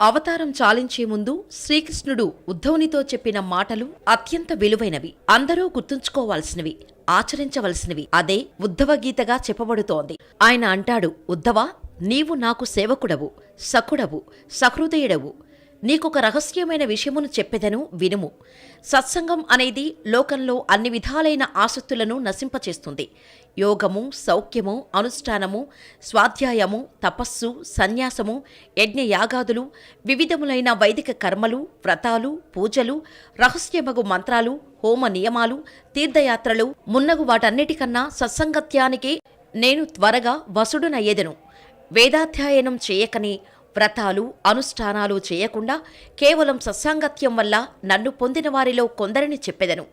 అవతారం చాలించే ముందు శ్రీకృష్ణుడు ఉద్ధవునితో చెప్పిన మాటలు అత్యంత విలువైనవి. అందరూ గుర్తుంచుకోవాల్సినవి ఆచరించవలసినవి. అదే ఉద్ధవ గీతగా చెప్పబడుతోంది. ఆయన అంటాడు ఉద్ధవ నీవు నాకు సేవకుడవు సకుడవు సహృదయుడవు. నీకొక రహస్యమైన విషయమును చెప్పెదను వినుము. సత్సంగం అనేది లోకంలో అన్ని విధాలైన ఆసక్తులను నశింపచేస్తుంది. యోగము సౌఖ్యము అనుష్ఠానము స్వాధ్యాయము తపస్సు సన్యాసము యజ్ఞయాగాదులు వివిధములైన వైదిక కర్మలు వ్రతాలు పూజలు రహస్యమగు మంత్రాలు హోమ నియమాలు తీర్థయాత్రలు మున్నగు వాటన్నిటికన్నా సత్సంగత్యానికే నేను త్వరగా వసుడునయ్యేదను. వేదాధ్యయనం చేయకనే వ్రతాలు అనుష్ఠానాలు చేయకుండా కేవలం సత్సాంగత్యం వల్ల నన్ను పొందిన వారిలో కొందరిని చెప్పెదను.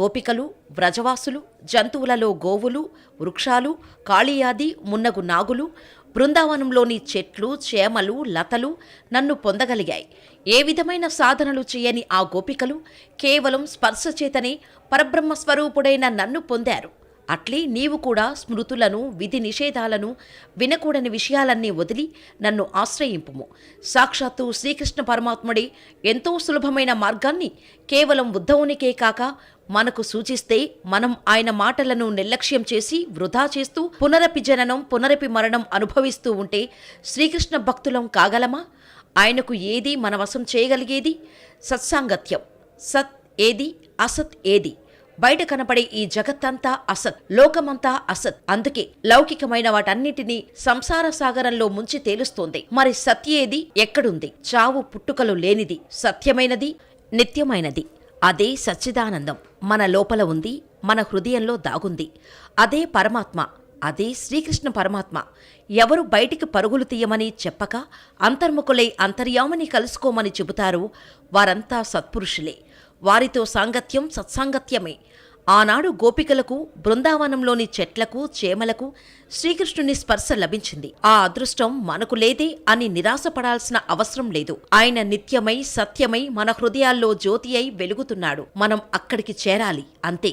గోపికలు వ్రజవాసులు జంతువులలో గోవులు వృక్షాలు కాళీయాది మున్నగు నాగులు బృందావనంలోని చెట్లు చేమలు లతలు నన్ను పొందగలిగాయి. ఏ విధమైన సాధనలు చేయని ఆ గోపికలు కేవలం స్పర్శ చేతనే పరబ్రహ్మ స్వరూపుడైన నన్ను పొందారు. అట్లే నీవు కూడా స్మృతులను విధి నిషేధాలను వినకూడని విషయాలన్నీ వదిలి నన్ను ఆశ్రయింపుము. సాక్షాత్తు శ్రీకృష్ణ పరమాత్ముడే ఎంతో సులభమైన మార్గాన్ని కేవలం ఉద్ధవునికే కాక మనకు సూచిస్తే మనం ఆయన మాటలను నిర్లక్ష్యం చేసి వృధా చేస్తూ పునరపి జననం పునరపి మరణం అనుభవిస్తూ ఉంటే శ్రీకృష్ణ భక్తులం కాగలమా? ఆయనకు ఏది మన వశం చేయగలిగేది? సత్సాంగత్యం. సత్ ఏది? అసత్ ఏది? బయట కనపడే ఈ జగత్తంతా అసత్ లోకమంతా అసత్. అందుకే లౌకికమైన వాటన్నిటినీ సంసార సాగరంలో ముంచి తేలుస్తోంది. మరి సత్యేది ఎక్కడుంది? చావు పుట్టుకలు లేనిది సత్యమైనది నిత్యమైనది. అదే సచ్చిదానందం. మన లోపల ఉంది మన హృదయంలో దాగుంది. అదే పరమాత్మ అదే శ్రీకృష్ణ పరమాత్మ. ఎవరు బయటికి పరుగులు తీయమని చెప్పక అంతర్ముఖులై అంతర్యామని కలుసుకోమని చెబుతారో వారంతా సత్పురుషులే. వారితో సాంగత్యం సత్సాంగత్యమే. ఆనాడు గోపికలకు బృందావనంలోని చెట్లకు చేమలకు శ్రీకృష్ణుని స్పర్శ లభించింది. ఆ అదృష్టం మనకు లేదే అని నిరాశపడాల్సిన అవసరం లేదు. ఆయన నిత్యమై సత్యమై మన హృదయాల్లో జ్యోతి అయి వెలుగుతున్నాడు. మనం అక్కడికి చేరాలి. అంతే.